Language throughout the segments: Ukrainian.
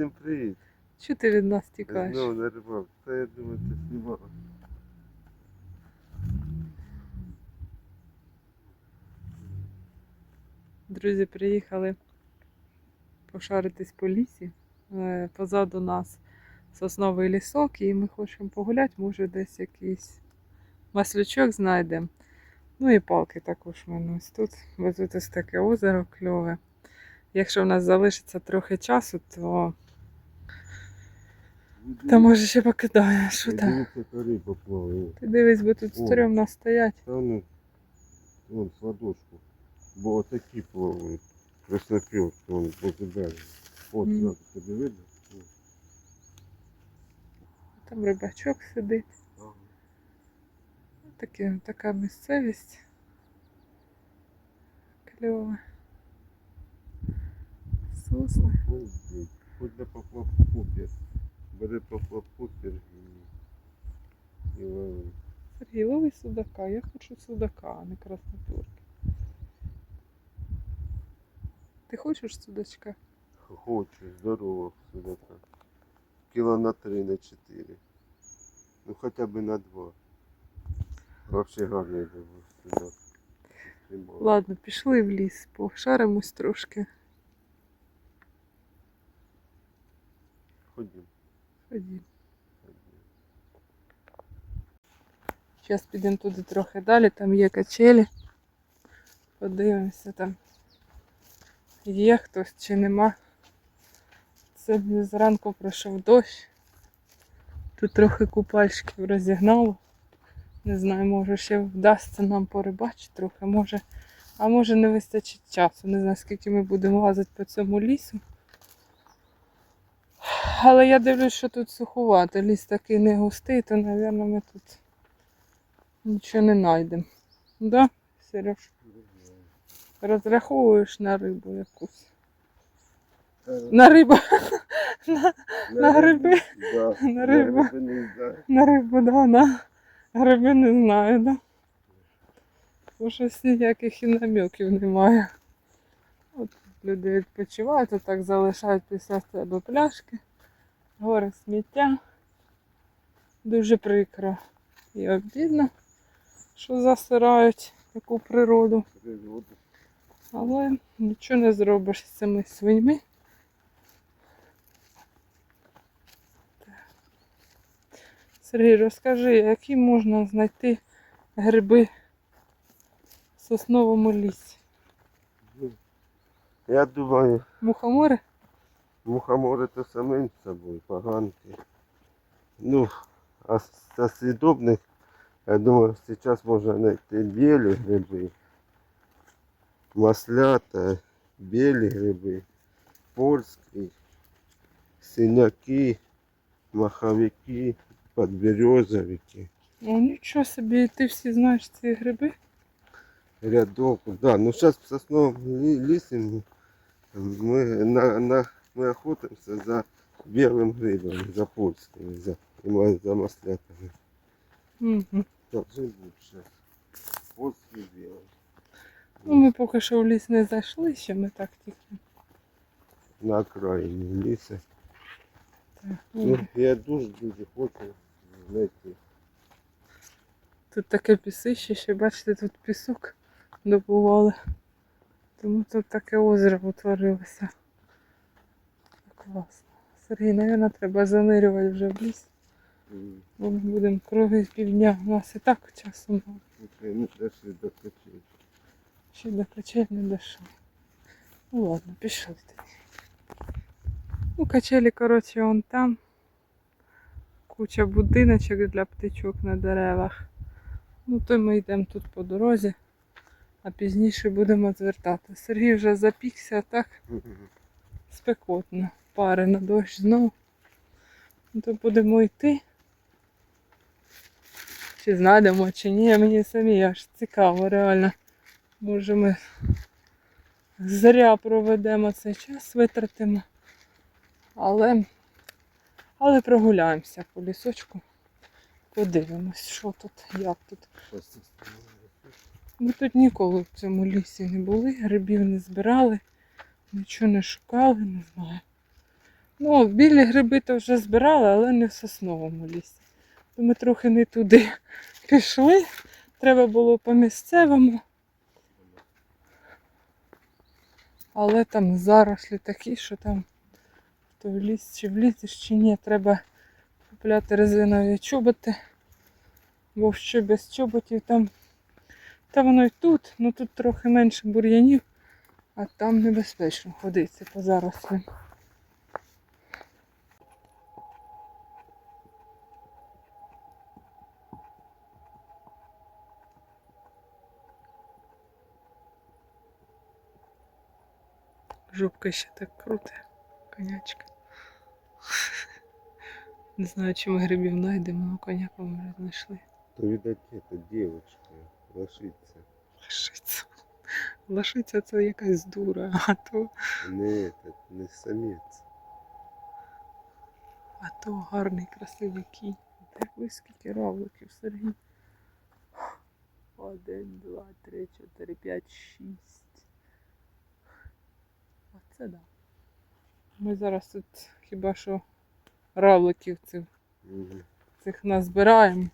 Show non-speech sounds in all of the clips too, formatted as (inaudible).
Всім привіт. Чого ти від нас тікаєш? Знову на рибалку. Та я думаю, ти знімала. Друзі, приїхали пошаритись по лісі. Е, Позаду нас сосновий лісок, і ми хочемо погуляти, може десь якийсь маслючок знайдемо. Ну і палки також в мене ось тут. Бо тут ось таке озеро кльове. Якщо в нас залишиться трохи часу, то, то може ще покидає. Що там? Ти дивись, бо тут стрьомно стоять. Та вони, вон, з ладошку. Бо отакі плавають. Краснопілки, вон, берега. От, Мгм. зразу тобі видно? Там рибачок сидить. Ага. Таке, така місцевість. Кльова. Ой, Хоч для поплавку пір. Бери поплавку пір і, і лови. Сергій, лови судака. Я хочу судака, а не краснопірки. Ти хочеш судачка? Хочу, здорово так. Кіло на три, на чотири. Ну хоча б на два. Вообще гарний був сюди. Ладно, пішли в ліс, пошаримось трошки. Ходім. Ходім. Зараз підемо туди трохи далі, там є качелі. Подивимося там. Є хтось чи нема. Сьогодні зранку пройшов дощ. Тут трохи купальщиків розігнало. Не знаю, може ще вдасться нам порибачити трохи, може. А може не вистачить часу. Не знаю, скільки ми будемо лазити по цьому лісу. Але я дивлюсь, що тут суховато. Ліс такий не густий, то, мабуть, ми тут нічого не знайдемо. Да, Сереж? Розраховуєш на рибу якусь. На рибу. (laughs) на, на гриби. Да. (laughs) На рибу. на рибу, да, на гриби не знаю, да. Бо щось ніяких і наміків немає. От люди відпочивають, отак залишають після себе пляшки, гори сміття. Дуже прикро і обідно, що засирають таку природу. Але нічого не зробиш з цими свиньми. Сергій, розкажи, які можна знайти гриби в сосновому лісі? Я думаю, Мухомори? мухомори то самим собою, поганки. Ну, а з з съедобних, я думаю, зараз можна знайти білі гриби, маслята, білі гриби, польські, синяки, маховики, подберезовики, О, нічого собі, ти всі знаєш ці гриби? рядок. Да, ну сейчас в сосновом ли- лисе мы, мы, на, на, мы охотимся за белым грибом, за польскими, за, и ма- за маслятами. Угу. Должны быть сейчас. Польский белый. Ну, ми поки що в ліс не зайшли, ще ми так тільки. На окраине ліса. Так. Ну, я дуже-дуже хочу знайти. Тут таке пісище, ще бачите, тут пісок добували. Тому тут таке озеро утворилося. Класно. Сергій, мабуть, треба занирювати вже в ліс. Бо ми будемо круги півдня. У нас і так часу мало. слухай, Не дошли до качей. Ще до качель не дійшли. Ну ладно, пішли тоді. Ну, качелі, коротше, вон там. Куча будиночок для птичок на деревах. Ну, то ми йдемо тут по дорозі, а пізніше будемо звертати. Сергій вже запікся так (laughs) спекотно. Пари на дощ знов. Ну, то будемо йти. Чи знайдемо, чи ні, мені самі аж цікаво, реально. Може ми зря проведемо цей час, витратимо. Але, але прогуляємося по лісочку. Подивимось, що тут, як тут. Ми тут ніколи в цьому лісі не були, грибів не збирали, нічого не шукали, не знаю. Ну, білі гриби то вже збирали, але не в сосновому лісі. То ми трохи не туди пішли. Треба було по місцевому. Але там зарослі такі, що там то в ліс чи влізеш, чи ні, треба купляти резинові чоботи. Бо ще без чоботів там. Та воно і тут, ну тут трохи менше бур'янів, а там небезпечно ходити по зарослям. Жопка ще так круте, конячка. (laughs) Не знаю, чи ми грибів знайдемо, але коняка ми вже знайшли. То, видать, это девочка, лошица. Лошиця. Лошиця це якась дура, (laughs) а то, Не этот, не самец. а то гарний, красивий кінь. Дивись, скільки равликів, Сергій. Один, два, три, чотири, п'ять, шість. Оце да. Ми зараз тут хіба що равликів цих, цих назбираємо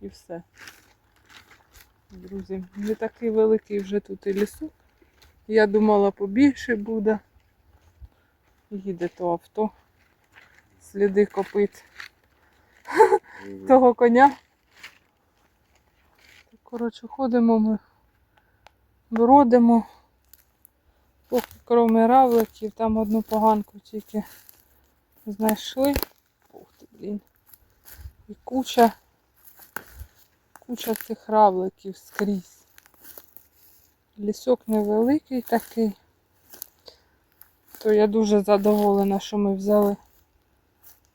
і все. Друзі, не такий великий вже тут і лісок. Я думала побільше буде. Їде то авто. Сліди копит Мгм. того коня. Коротше, ходимо ми, бродимо. Кроме равликів, там одну поганку тільки знайшли. Ух ти, блін. І куча, куча цих равликів скрізь. Лісок невеликий такий. То я дуже задоволена, що ми взяли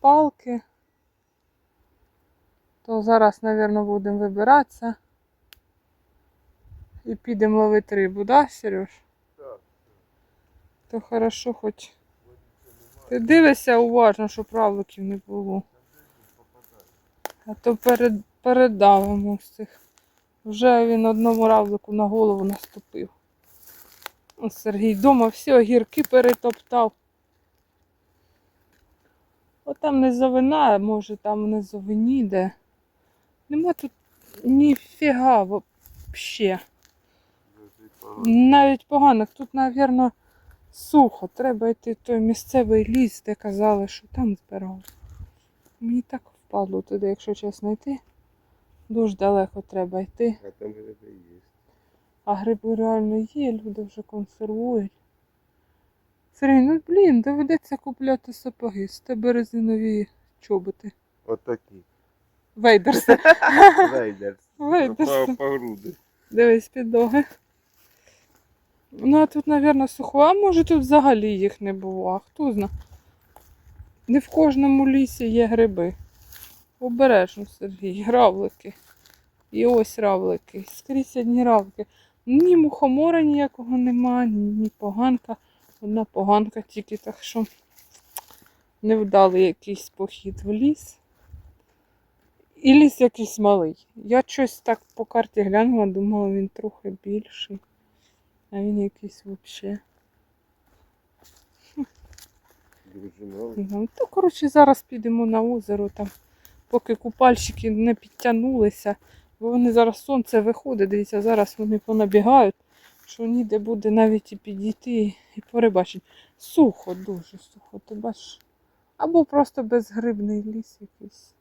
палки. То зараз, мабуть, будемо вибиратися. І підемо ловити рибу, да, Сереж? То хорошо хоч. Ти дивишся уважно, щоб равликів не було. А то перед, передавимо цих. Вже він одному равлику на голову наступив. О, Сергій вдома всі огірки перетоптав. От там низовина, може там низовині де. Нема тут ніфіга пора. Навіть погано. Тут, мабуть, сухо. Треба йти в той місцевий ліс, де казали, що там збирали. Мені так впадло туди, якщо чесно йти. Дуже далеко треба йти. А там грибы есть. А гриби реально є, люди вже консервують. Сергій, ну блін, доведеться купляти сапоги. З тебе резинові чоботи. Вот такие. Вейдерси. Рейдерс. (laughs) Вейдерси. По, по груди. Дивись під ноги. Ну, а тут, мабуть. А може тут взагалі їх не було, а хто зна. Не в кожному лісі є гриби. Обережно, Сергій, равлики. І ось равлики. Скрізь одні равлики. Ні мухомора ніякого нема, ні поганка. Одна поганка тільки, так що невдалий якийсь похід в ліс. І ліс якийсь малий. Я щось так по карті глянула, думала, він трохи більший. А він якийсь взагалі. Ну, то, коротше, зараз підемо на озеро, там, поки купальщики не підтягнулися, бо вони зараз сонце виходить, дивіться, зараз вони понабігають, що ніде буде навіть і підійти і порибачити. Сухо, дуже сухо, ти бачиш. Або просто безгрибний ліс якийсь.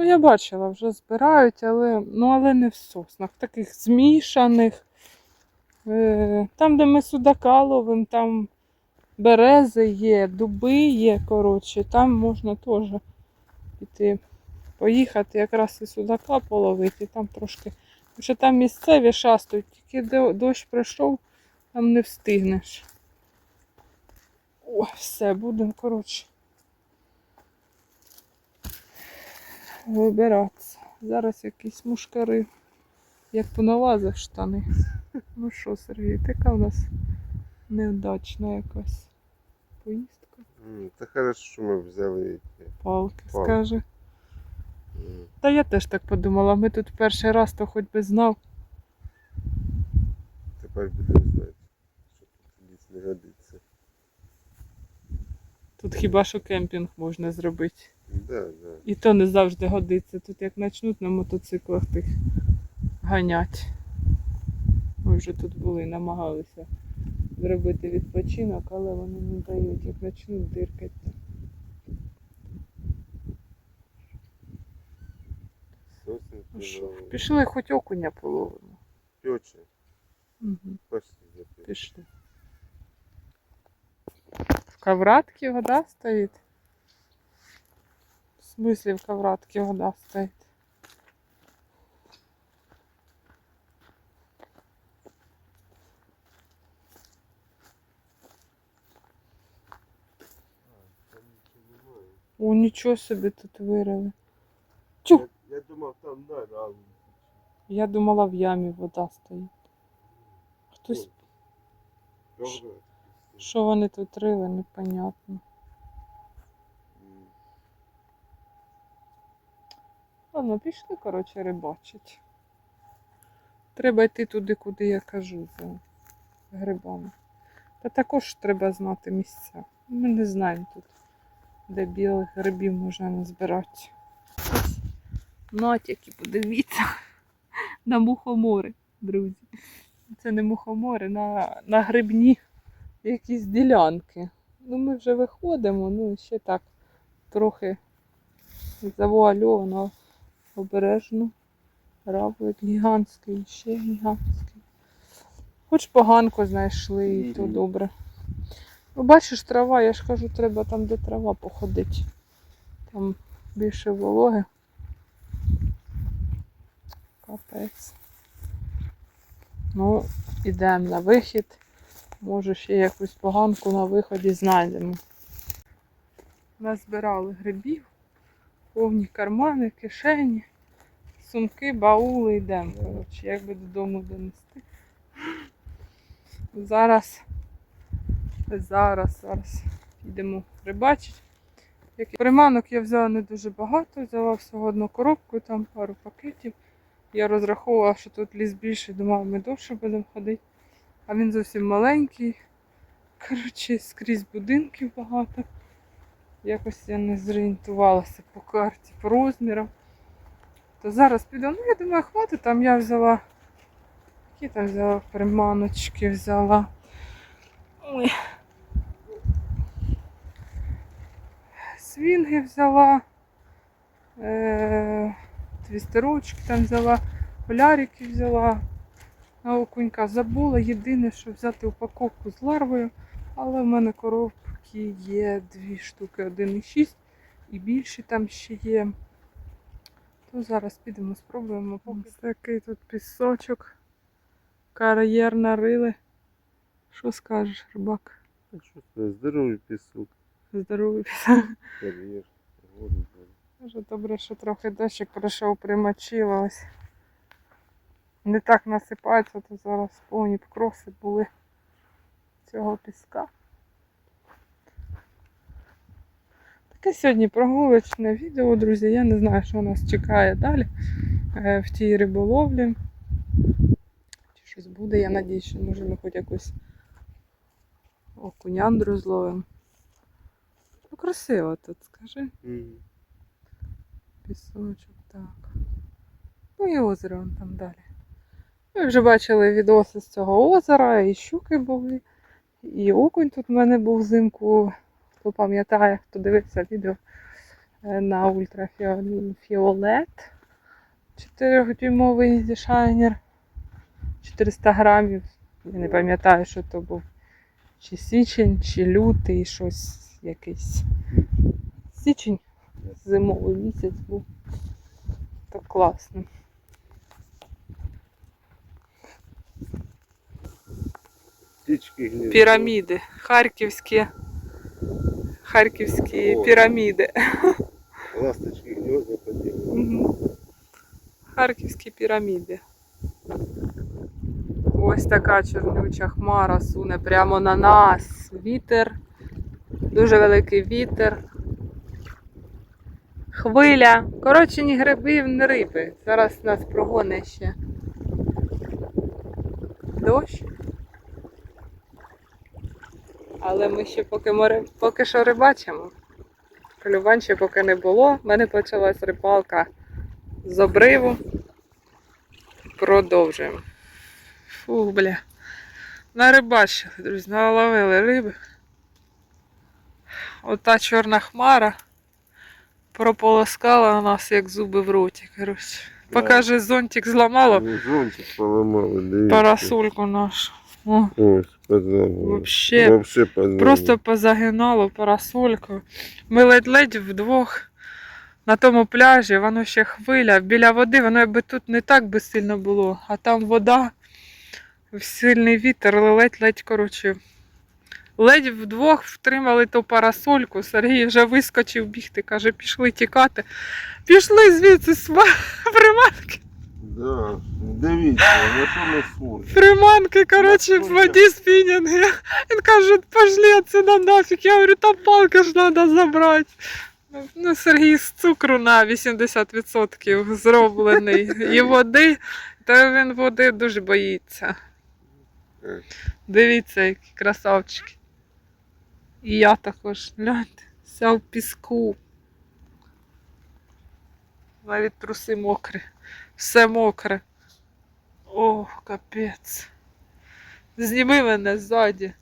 Ну, я бачила, вже збирають, але, ну, але не в соснах, таких змішаних. Е, Там, де ми судака ловимо, там берези є, дуби є, коротше, там можна теж піти, поїхати, якраз і судака половити, там трошки. Що там місцеві шастують, тільки до- дощ прийшов, там не встигнеш. О, все, будемо, коротше. Вибиратися. Зараз якісь мушкари, як поналазив штани. Ну що, Сергій, така у нас невдачна якась поїздка. Це хорошо, що ми взяли. Палки, Палки. скаже. Та я теж так подумала, ми тут перший раз, то хоч би знав. Тепер будемо знати, що тут ліс не годиться. Тут хіба що кемпінг можна зробити. Да, да. І то не завжди годиться. Тут як почнуть на мотоциклах тих ганять. Ми вже тут були, намагалися зробити відпочинок, але вони не дають, як почнуть диркати. Ну що, Пішли хоч окуня половимо. пече. Угу. Почти. Пішли. В ковратці вода стоїть. В смысле в ковратці вода немає. О, нічого собі тут вирили. Тю! Я, я думав, там на равні. Я думала в ямі вода стоїть. Хтось, Добре. що вони тут рили, непонятно. Ладно, пішли, коротше, рибачить. Треба йти туди, куди я кажу, за грибами. Та також треба знати місця. Ми не знаємо тут, де білих грибів можна назбирати. Натяки, подивіться. На мухомори, друзі. Це не мухомори, на, на грибні якісь ділянки. Ну, ми вже виходимо, ну ще так трохи завуальовано обережно. Равлик гігантський, ще гігантський. Хоч поганку знайшли, і то добре. Ну, бачиш, трава, я ж кажу, треба там, де трава походити. Там більше вологи. Капець. Ну, ідемо на вихід. Може ще якусь поганку на виході знайдемо. Назбирали грибів, повні кармани, кишені, сумки, баули йдемо. Коротше, як би додому донести. Зараз, зараз, зараз підемо рибачити. Приманок я взяла не дуже багато, взяла всього одну коробку, там пару пакетів. Я розраховувала, що тут ліс більший, думала, ми довше будемо ходити. А він зовсім маленький. Коротше, скрізь будинків багато. Якось я не зорієнтувалася по карті, по розмірам. То зараз піду. Ну, я думаю, хватить. Там я взяла. Які там взяла приманочки взяла. Ой. Свінги взяла. Е- твістерочки там взяла, полярики взяла. На окунька забула. Єдине, що взяти упаковку з ларвою. Але в мене коробки є дві штуки, 1,6 і більші там ще є. То зараз підемо, спробуємо. Ось такий тут пісочок. Кар'єр нарили. Що скажеш, рибак? А що це? Здоровий пісок. Здоровий пісок. Кар'єр. Дуже добре, що трохи дощик пройшов, примочило ось. Не так насипається, то зараз повні покроси були цього піска. Таке сьогодні прогулочне відео, друзі. Я не знаю, що нас чекає далі е, в тій риболовлі. Чи щось буде, я надію, що може ми хоч якусь окуняндру зловимо. Ну, красиво тут, скажи. Пісочок, так. Ну і озеро вон там далі. Ви вже бачили відоси з цього озера, і щуки були, і окунь тут в мене був взимку. Хто пам'ятає, хто дивився відео е, на ультрафіолет. 4-дюймовий шайнер. 400 грамів. Я не пам'ятаю, що то був. Чи січень, чи лютий, щось якийсь. Січень зимовий місяць був. Так класно. Піраміди. Харківські. Харківські О. піраміди. (laughs) Ласточки гнезда поділили. Мгм. Харківські піраміди. Ось така чорнюча хмара суне прямо на нас. Вітер. Дуже великий вітер. Хвиля. Коротше, ні грибів, ні риби. Зараз нас прогоне ще. Дощ. Але ми ще поки, море, поки що рибачимо. Полювань ще поки не було. У мене почалась рибалка з обриву. Продовжуємо. Фух, бля. Нарибачили, друзі, наловили риби. Ота чорна хмара прополоскала нас, як зуби в роті. Коротше. Покаже, зонтик зламало Ну, Зонтик поламали, дивіться. парасольку нашу. О, Ось, позламали. Вообще, Вообще позламали. Просто позагинало парасольку. Ми ледь-ледь вдвох на тому пляжі, воно ще хвиля. Біля води, воно якби тут не так би сильно було, а там вода, сильний вітер, ледь-ледь, коротше. Ледь вдвох втримали ту парасольку. Сергій вже вискочив бігти, каже, пішли тікати. Пішли звідси сва- (laughs) приманки. Да. Дивіться, на що ми смотримо. Приманки, коротше, в воді спінінги. Він каже, пошли отсюда нафіг. Я говорю, там палки ж треба забрати. Ну, Сергій з цукру на 80% зроблений. І води, та він води дуже боїться. Дивіться, які красавчики. І я також, гляньте, вся в піску. Навіть труси мокрі. Все мокре. Ох, капець. Зніми мене ззаді.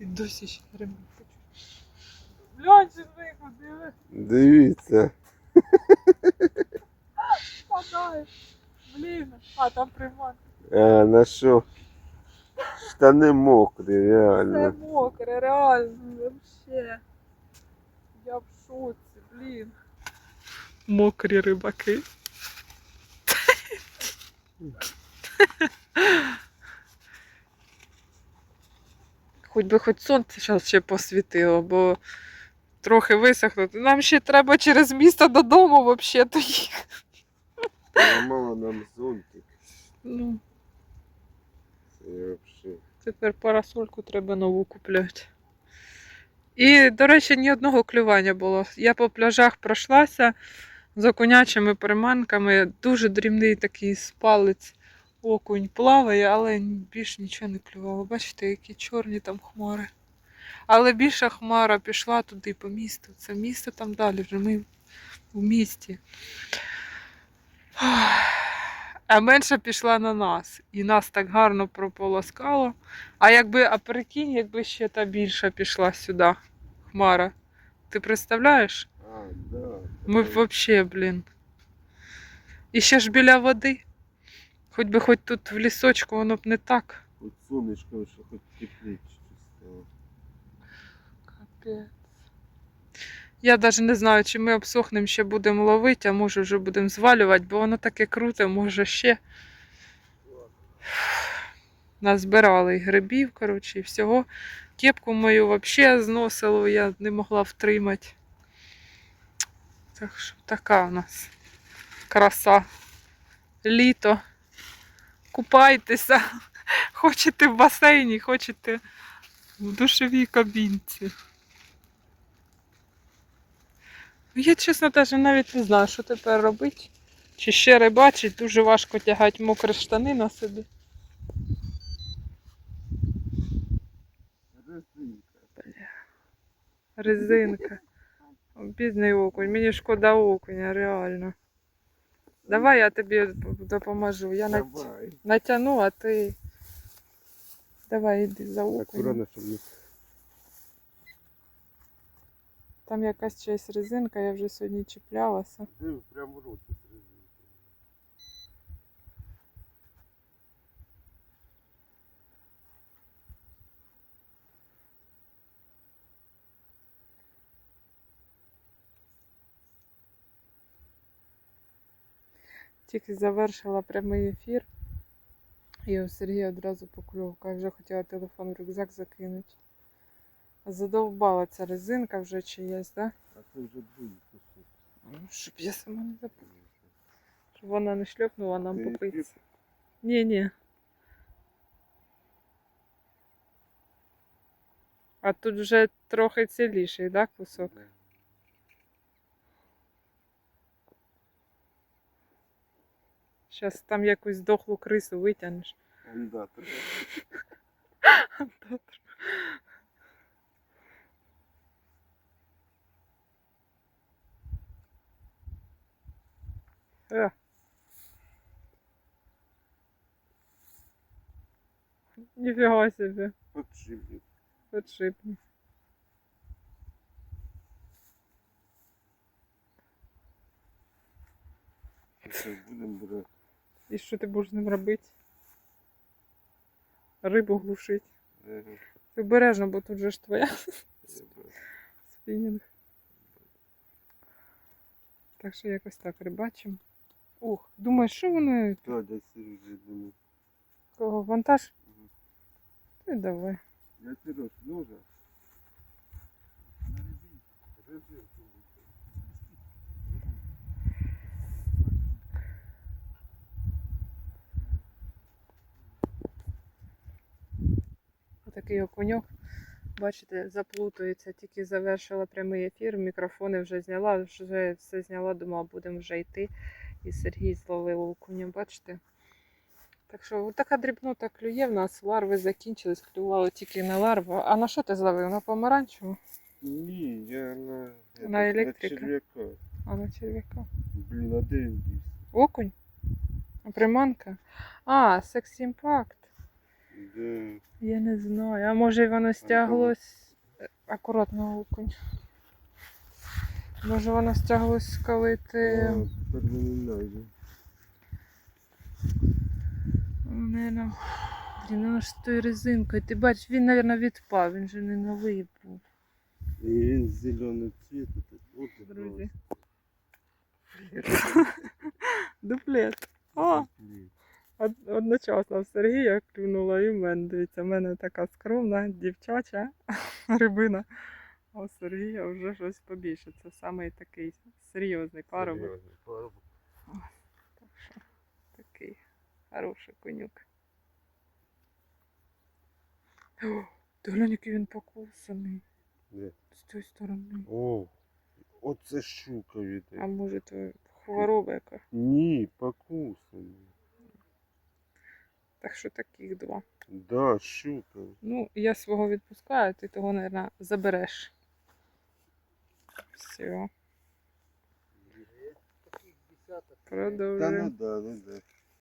І досі ще ремонт. Блядь, чи виходили, Дивіться. падає. Блін, а там приманка. А, на що? Штани мокрі, Все реально. мокре, реально, вообще. Я в шоці, блін. Мокрі рибаки. Хоч би хоч сонце зараз ще посвітило, бо трохи висохло. Нам ще треба через місто додому взагалі то їхати. Нам зонтик. Ну, Це вообще. Тепер парасольку треба нову купляти. І, до речі, ні одного клювання було. Я по пляжах пройшлася з окунячими приманками. Дуже дрібний такий спалець окунь плаває, але більш нічого не клювало. Бачите, які чорні там хмари. Але більша хмара пішла туди по місту. Це місто там далі, вже ми в місті. А менша пішла на нас. І нас так гарно прополоскало. А якби, а прикинь, якби ще та більша пішла сюди, хмара. Ти представляєш? А, да. Ми б вообще, блін. І ще ж біля води. Хоч би хоч тут в лісочку, воно б не так. Хоч сонечко, що хоч тепліше стало. Капець. Я навіть не знаю, чи ми обсохнемо, ще будемо ловити, а може вже будемо звалювати, бо воно таке круте, може ще. Назбирали і грибів, коротше, і всього. Кепку мою взагалі зносило, я не могла втримати. Так що така у нас краса. Літо. Купайтеся. (laughs) Хочете в басейні, хочете в душовій кабінці. Ну, Я, чесно, навіть навіть не знаю, що тепер робити. Чи ще рибачить, дуже важко тягати мокрі штани на собі. Резинка. Резинка. Бідний окунь. Мені шкода окуня, реально. Давай я тобі допоможу. Я нат... Давай. натягну, а ти. Давай йди за окунем. Акуратно, щоб не Там якась чиясь резинка, я вже сьогодні чіплялася. Див, прямо рот із резинки. Тільки завершила прямий ефір. І у Сергія одразу покльовка. Я вже хотіла телефон в рюкзак закинути. Задовбала ця резинка вже чиясь, так? А це вже кусок. Да? Щоб я сама не запала. Щоб вона не шльопнула нам Ти по ефір? пиці. Ні, ні. А тут вже трохи ціліший, так, кусок? Да. Зараз там якусь дохлу крису витягнеш. Андатор. (laughs) Е. Ніфіга собі, Подшипник. подшипник. Це будемо брати. І що ти будеш з ним робити? Рибу глушить. Ага, Ти обережно, бо тут же ж твоя спінінг. Так що якось так рибачимо. Ух, думаєш, що воно Та, Сережа, думаю. кого вантаж? Мгм. Ти давай. Сереж, ножа. Резинку. Отакий окуньок. Бачите, заплутується, тільки завершила прямий ефір, мікрофони вже зняла, вже все зняла, думала, будемо вже йти. І Сергій зловив окуня, бачите? Так що така дрібнота клює в нас, ларви закінчились, клювало тільки на ларву. А на що ти зловив? На помаранчеву? Ні, я на, я На так, електрика? на черв'яка. А на черв'яка? Блін, а де він дівся? Окунь? Приманка? А, секс імпакт. Де? Я не знаю. А може воно стяглось. Е, Акуратно окунь. Може воно стяглось, коли ти. Ми не знайдемо. Наверно. Воно ж тою резинкою. Ти бачиш, він, мабуть, відпав, він же не новий був. І він зеленого цвіту. так, От Друзі. (laughs) Дуплет. О, одночасно Сергія клюнула і в мене. Дивіться, в мене така скромна дівчача (laughs) рибина. А у Сергія вже щось побільше. Це саме такий серйозний парубок. Серйозно, парубок. Так що такий хороший конюк. О, ти глянь, який він покусаний Де? з тієї сторони. О, оце щука від. А може то хвороба яка. Ні, покусаний. Так що таких два. Да, щука. Ну, я свого відпускаю, ти того, мабуть, забереш. Все, Та ну да, ну да.